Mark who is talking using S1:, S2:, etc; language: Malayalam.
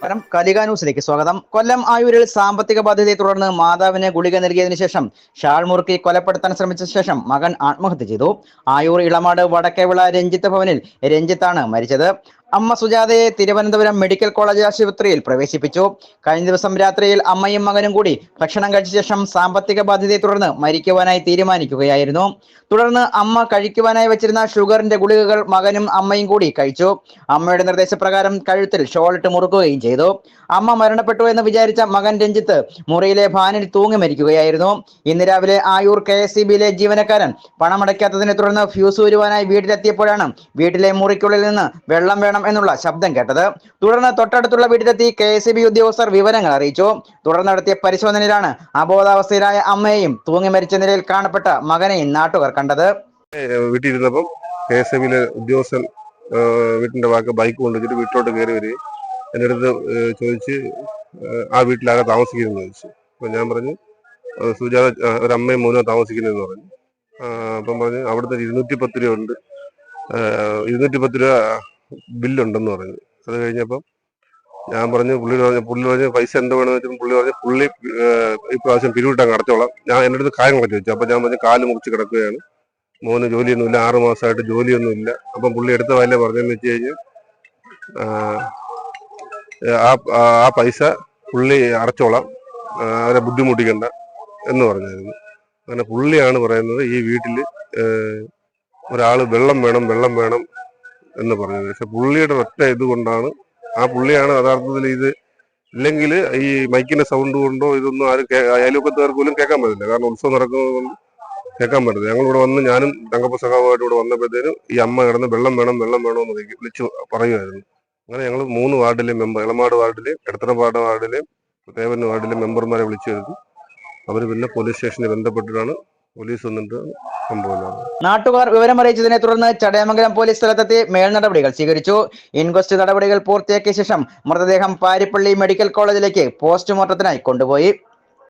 S1: നമസ്കാരം കലിക ന്യൂസിലേക്ക് സ്വാഗതം. കൊല്ലം ആയൂരിൽ സാമ്പത്തിക ബാധ്യതയെ തുടർന്ന് മാതാവിന് ഗുളിക നൽകിയതിനു ശേഷം ഷാൾമുറുക്കി കൊലപ്പെടുത്താൻ ശ്രമിച്ച ശേഷം മകൻ ആത്മഹത്യ ചെയ്തു. ആയൂർ ഇളമാട് വടക്കേവിള രഞ്ജിത്ത് ഭവനിൽ രഞ്ജിത്താണ് മരിച്ചത്. അമ്മ സുജാതയെ തിരുവനന്തപുരം മെഡിക്കൽ കോളേജ് ആശുപത്രിയിൽ പ്രവേശിപ്പിച്ചു. കഴിഞ്ഞ ദിവസം രാത്രിയിൽ അമ്മയും മകനും കൂടി ഭക്ഷണം കഴിച്ച ശേഷം സാമ്പത്തിക ബാധ്യതയെ തുടർന്ന് മരിക്കുവാനായി തീരുമാനിക്കുകയായിരുന്നു. തുടർന്ന് അമ്മ കഴിക്കുവാനായി വെച്ചിരുന്ന ഷുഗറിന്റെ ഗുളികകൾ മകനും അമ്മയും കൂടി കഴിച്ചു. അമ്മയുടെ നിർദ്ദേശപ്രകാരം കഴുത്തിൽ ഷോളിട്ട് മുറുക്കുകയും ചെയ്തു. അമ്മ മരണപ്പെട്ടു എന്ന് വിചാരിച്ച മകൻ രഞ്ജിത്ത് മുറിയിലെ ഭാനിൽ തൂങ്ങി മരിക്കുകയായിരുന്നു. ഇന്ന് രാവിലെ ആയൂർ കെ എസ് ബിയിലെ ജീവനക്കാരൻ പണമടയ്ക്കാത്തതിനെ തുടർന്ന് ഫ്യൂസ് ഊരുവാനായി വീട്ടിലെത്തിയപ്പോഴാണ് വീട്ടിലെ മുറിക്കുള്ളിൽ നിന്ന് വെള്ളം വേണം എന്നുള്ള ശബ്ദം കേട്ടത്. തുടർന്ന് തൊട്ടടുത്തുള്ള വീട്ടിലെത്തി കെ എസ് ബി ഉദ്യോഗസ്ഥർ വിവരങ്ങൾ അറിയിച്ചു. തുടർന്ന് നടത്തിയ പരിശോധനയിലാണ് അബോധാവസ്ഥയിലായ അമ്മയെയും തൂങ്ങി മരിച്ച നിലയിൽ കാണപ്പെട്ട മകനെയും നാട്ടുകാർ കണ്ടത്.
S2: വീട്ടിലിരുന്നപ്പം കെ എസ് ഉദ്യോഗസ്ഥൻ വീട്ടിന്റെ വാക്ക് ബൈക്ക് കൊണ്ടുവച്ചിട്ട് വീട്ടിലോട്ട് കയറി വരികയും എന്റെ അടുത്ത് ചോദിച്ച് ആ വീട്ടിലാകെ താമസിക്കുന്നു ചോദിച്ചു. അപ്പം ഞാൻ പറഞ്ഞു "ആ, സുജാത ഒരമ്മയും മൂന്നോ താമസിക്കുന്നതെന്ന് പറഞ്ഞു. അപ്പം പറഞ്ഞു അവിടുത്തെ ഇരുന്നൂറ്റി പത്ത് രൂപ ഉണ്ട്. ഇരുന്നൂറ്റി പത്ത് രൂപ ബില്ലുണ്ടെന്ന് പറഞ്ഞു. അത് കഴിഞ്ഞപ്പം ഞാൻ പറഞ്ഞു പുള്ളി പറഞ്ഞു പുള്ളി പറഞ്ഞു പൈസ എന്ത് വേണമെന്ന് വെച്ചാൽ പുള്ളി പറഞ്ഞു പുള്ളി ഇപ്രാവശ്യം പിരിവിട്ടങ്ങ് അടച്ചോളാം. ഞാൻ എന്റെ അടുത്ത് കാര്യങ്ങളൊക്കെ ചോദിച്ചു. അപ്പം ഞാൻ പറഞ്ഞു കാൽ മുറിച്ച് കിടക്കുകയാണ്. മോന് ജോലിയൊന്നുമില്ല ആറ് മാസമായിട്ട് ജോലിയൊന്നുമില്ല. അപ്പം പുള്ളി എടുത്ത വല്ല പറഞ്ഞതെന്ന് വെച്ച് കഴിഞ്ഞാൽ ആ, പൈസ പുള്ളി അടച്ചോളാം. അവരെ ബുദ്ധിമുട്ടിക്കണ്ട എന്ന് പറഞ്ഞായിരുന്നു. അങ്ങനെ പുള്ളിയാണ് പറയുന്നത് ഈ വീട്ടിൽ ഒരാൾ വെള്ളം വേണം വെള്ളം വേണം എന്ന് പറഞ്ഞത് പക്ഷെ പുള്ളിയുടെ ഒറ്റ ഇതുകൊണ്ടാണ് ആ പുള്ളിയാണ് യഥാർത്ഥത്തിൽ ഇത് ഇല്ലെങ്കിൽ ഈ മൈക്കിന്റെ സൗണ്ട് കൊണ്ടോ ഇതൊന്നും ആരും അയൽവക്കത്തുകാർക്ക് പോലും കേൾക്കാൻ പറ്റില്ല. കാരണം ഉത്സവം നടക്കുന്നത് കൊണ്ട് കേൾക്കാൻ പറ്റില്ല. ഞങ്ങൾ ഇവിടെ വന്ന് ഞാനും തങ്കപ്പ ഇവിടെ വന്നപ്പോഴത്തേനും ഈ അമ്മ കിടന്ന് വെള്ളം വേണം വെള്ളം വേണം എന്ന് വിളിച്ചു പറയുമായിരുന്നു. അങ്ങനെ ഞങ്ങൾ മൂന്ന് വാർഡിലെ മെമ്പർ ഇളമാട് വാർഡിലെയും എടത്തനപ്പാട് വാർഡിലെയും തേവൻ വാർഡിലെ മെമ്പർമാരെ വിളിച്ചു വരുത്തി. അവർ പിന്നെ പോലീസ് സ്റ്റേഷനിൽ ബന്ധപ്പെട്ടിട്ടാണ് പോലീസ് വന്നിട്ട് സംഭവം.
S1: നാട്ടുകാർ വിവരമറിയിച്ചതിനെ തുടർന്ന് ചടയമംഗലം പോലീസ് സ്ഥലത്തെത്തി മേൽ നടപടികൾ സ്വീകരിച്ചു ഇൻക്വസ്റ്റ് നടപടികൾ പൂർത്തിയാക്കിയ ശേഷം മൃതദേഹം പാരിപ്പള്ളി മെഡിക്കൽ കോളേജിലേക്ക് പോസ്റ്റ്മോർട്ടത്തിനായി കൊണ്ടുപോയി